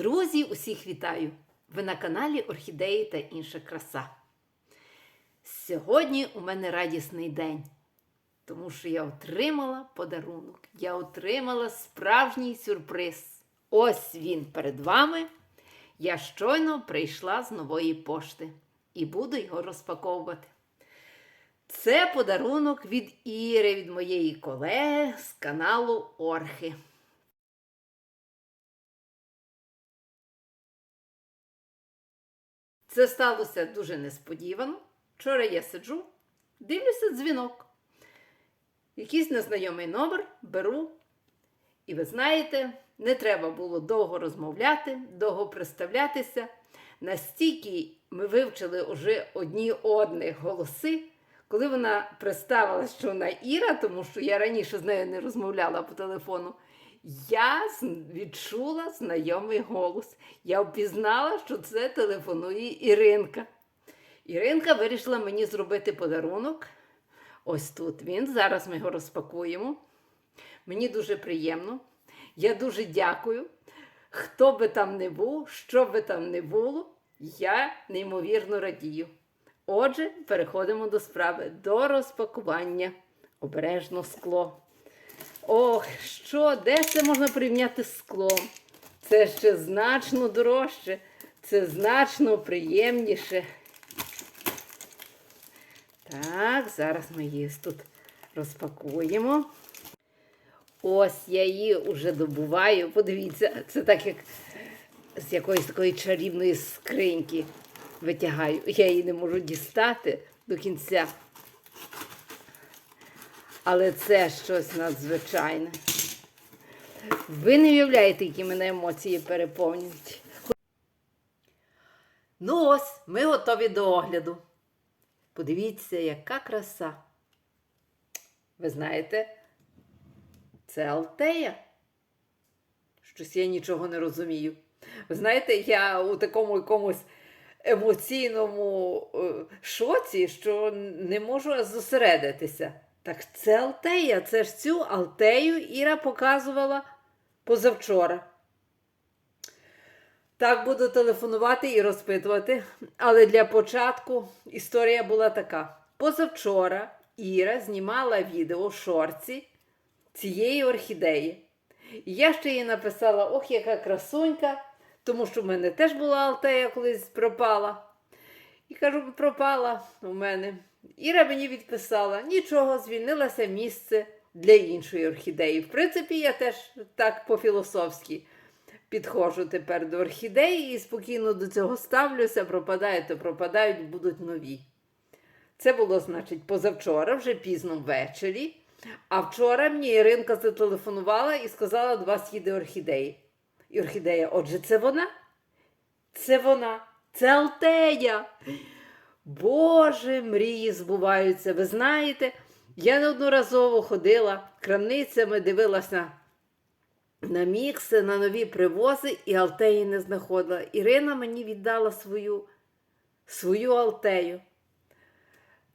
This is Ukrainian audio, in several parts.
Друзі, усіх вітаю! Ви на каналі Орхідеї та інша краса. Сьогодні у мене радісний день, тому що я отримала подарунок. Я отримала справжній сюрприз. Ось він перед вами. Я щойно прийшла з нової пошти і буду його розпаковувати. Це подарунок від Іри, від моєї колеги з каналу Орхи. Це сталося дуже несподівано. Вчора я сиджу, дивлюся дзвінок. Якийсь незнайомий номер беру. І ви знаєте, не треба було довго розмовляти, довго представлятися. Настільки ми вивчили вже одні одних голоси, коли вона представила, що вона Іра, тому що я раніше з нею не розмовляла по телефону. Я відчула знайомий голос. Я впізнала, що це телефонує Іринка. Іринка вирішила мені зробити подарунок. Ось тут він. Зараз ми його розпакуємо. Мені дуже приємно. Я дуже дякую. Хто би там не був, що би там не було, я неймовірно радію. Отже, переходимо до справи, до розпакування. Обережно скло. Ох, що, де це можна порівняти з склом? Це ще значно дорожче, це значно приємніше. Так, зараз ми її тут розпакуємо. Ось я її вже добуваю. Подивіться, це так як з якоїсь такої чарівної скриньки витягаю. Я її не можу дістати до кінця. Але це щось надзвичайне. Ви не уявляєте, які мене емоції переповнюють. Ну ось, ми готові до огляду. Подивіться, яка краса. Ви знаєте, це Алтея. Щось я нічого не розумію. Ви знаєте, я у такому якомусь емоційному е, шоці, що не можу зосередитися. Так це Алтея, це ж цю Алтею Іра показувала позавчора. Так, буду телефонувати і розпитувати. Але для початку історія була така: позавчора Іра знімала відео в шорці цієї орхідеї. І я ще їй написала: ох, яка красунька, тому що в мене теж була Алтея колись пропала. І кажу, пропала у мене. Іра мені відписала: нічого, звільнилося місце для іншої орхідеї. В принципі, я теж так по-філософськи підходжу тепер до орхідеї і спокійно до цього ставлюся, пропадають, то пропадають, будуть нові. Це було, значить, позавчора, вже пізно ввечері. А вчора мені Іринка зателефонувала і сказала, до вас їде орхідеї. І орхідея, отже, це вона? Це вона, це Алтея. Боже, мрії збуваються. Ви знаєте, я неодноразово ходила крамницями, дивилася на мікси, на нові привози і Алтеї не знаходила. Ірина мені віддала свою, свою Алтею.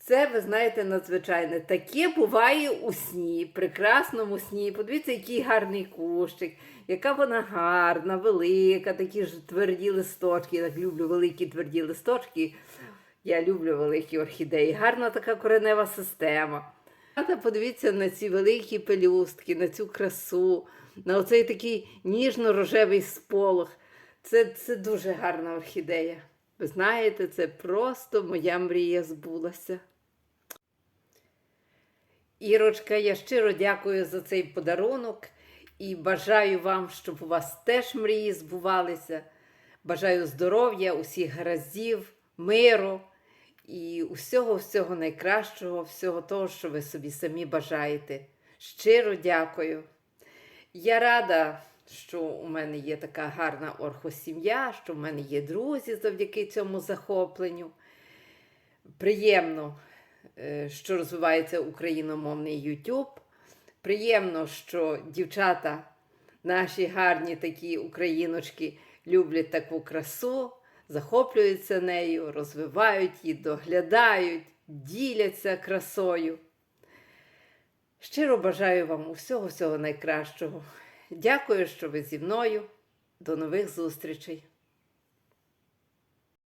Це, ви знаєте, надзвичайне. Таке буває у сні, прекрасному сні. Подивіться, який гарний кущик, яка вона гарна, велика, такі ж тверді листочки. Я так люблю великі тверді листочки. Я люблю великі орхідеї. Гарна така коренева система. Та подивіться на ці великі пелюстки, на цю красу, на оцей такий ніжно-рожевий сполох. Це, це дуже гарна орхідея. Ви знаєте, це просто моя мрія збулася. Ірочка, я щиро дякую за цей подарунок і бажаю вам, щоб у вас теж мрії збувалися. Бажаю здоров'я, усіх гараздів, миру і усього-всього найкращого, всього того, що ви собі самі бажаєте. Щиро дякую. Я рада, що у мене є така гарна орхосім'я, що в мене є друзі завдяки цьому захопленню. Приємно, що розвивається україномовний YouTube. Приємно, що дівчата, наші гарні такі україночки, люблять таку красу, захоплюються нею, розвивають її, доглядають, діляться красою. Щиро бажаю вам усього всього найкращого. Дякую, що ви зі мною. До нових зустрічей!